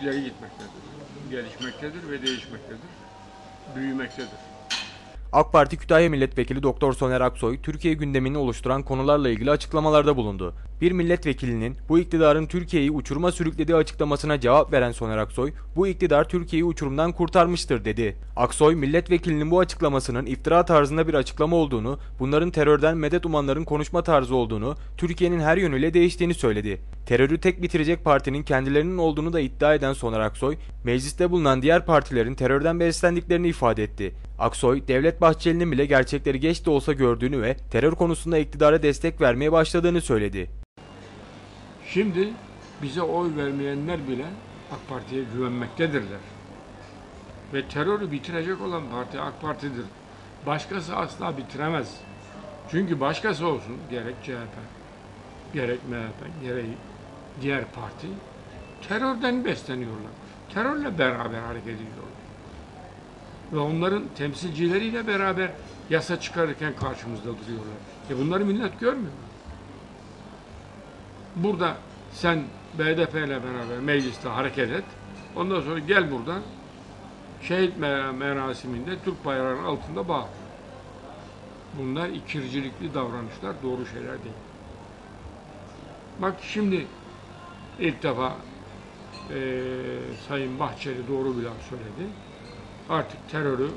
ileri gitmektedir. Gelişmektedir ve değişmektedir. Büyümektedir. AK Parti Kütahya Milletvekili Doktor Soner Aksoy, Türkiye gündemini oluşturan konularla ilgili açıklamalarda bulundu. Bir milletvekilinin bu iktidarın Türkiye'yi uçuruma sürüklediği açıklamasına cevap veren Soner Aksoy, bu iktidar Türkiye'yi uçurumdan kurtarmıştır dedi. Aksoy, milletvekilinin bu açıklamasının iftira tarzında bir açıklama olduğunu, bunların terörden medet umanların konuşma tarzı olduğunu, Türkiye'nin her yönüyle değiştiğini söyledi. Terörü tek bitirecek partinin kendilerinin olduğunu da iddia eden Soner Aksoy, mecliste bulunan diğer partilerin terörden beslendiklerini ifade etti. Aksoy, Devlet Bahçeli'nin bile gerçekleri geç de olsa gördüğünü ve terör konusunda iktidara destek vermeye başladığını söyledi. Şimdi bize oy vermeyenler bile AK Parti'ye güvenmektedirler. Ve terörü bitirecek olan parti AK Parti'dir. Başkası asla bitiremez. Çünkü başkası olsun gerek CHP, gerek MHP, gerek diğer parti terörden besleniyorlar. Terörle beraber hareket ediyorlar. Ve onların temsilcileriyle beraber yasa çıkarırken karşımızda duruyorlar. E bunları millet görmüyor. mu? Burada sen BDP ile beraber mecliste hareket et. Ondan sonra gel buradan şehit mer- merasiminde Türk bayrağının altında bağır. Bunlar ikircilikli davranışlar, doğru şeyler değil. Bak şimdi ilk defa eee Sayın Bahçeli doğru bir laf söyledi. Artık terörü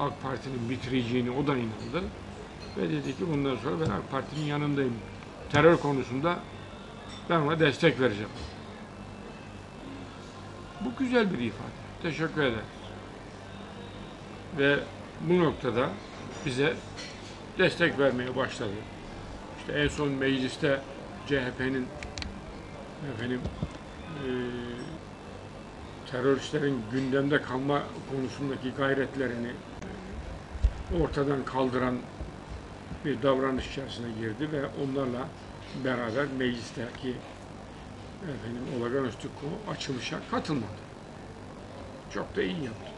AK Parti'nin bitireceğini o da inandı. Ve dedi ki bundan sonra ben AK Parti'nin yanındayım. Terör konusunda ben ona destek vereceğim. Bu güzel bir ifade. Teşekkür ederim. Ve bu noktada bize destek vermeye başladı. İşte en son mecliste CHP'nin efendim eee teröristlerin gündemde kalma konusundaki gayretlerini ortadan kaldıran bir davranış içerisine girdi ve onlarla beraber meclisteki efendim olağanüstü açılışa katılmadı. Çok da iyi yaptı.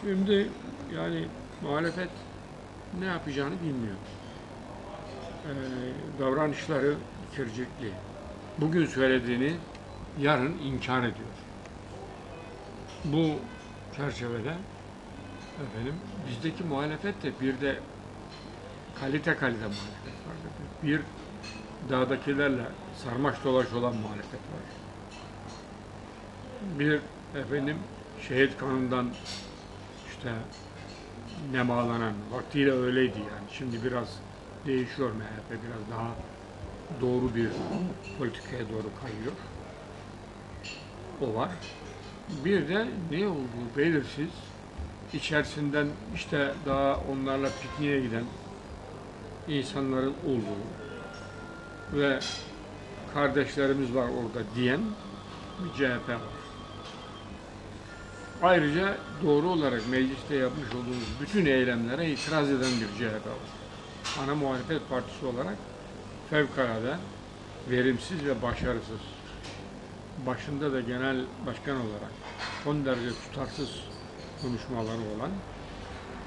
Şimdi yani muhalefet ne yapacağını bilmiyor. Ee, davranışları ikircikli. Bugün söylediğini yarın inkar ediyor. Bu çerçevede efendim bizdeki muhalefet de bir de kalite kalite muhalefet var. Bir dağdakilerle sarmaş dolaş olan muhalefet var. Bir efendim şehit kanından işte nemalanan, vaktiyle öyleydi yani. Şimdi biraz değişiyor MHP, biraz daha doğru bir politikaya doğru kayıyor. O var. Bir de ne olduğu belirsiz, içerisinden işte daha onlarla pikniğe giden insanların olduğu ve kardeşlerimiz var orada diyen bir CHP var. Ayrıca doğru olarak mecliste yapmış olduğumuz bütün eylemlere itiraz eden bir CHP var. Ana muhalefet partisi olarak fevkalade verimsiz ve başarısız. Başında da genel başkan olarak son derece tutarsız konuşmaları olan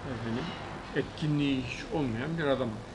efendim, etkinliği hiç olmayan bir adam.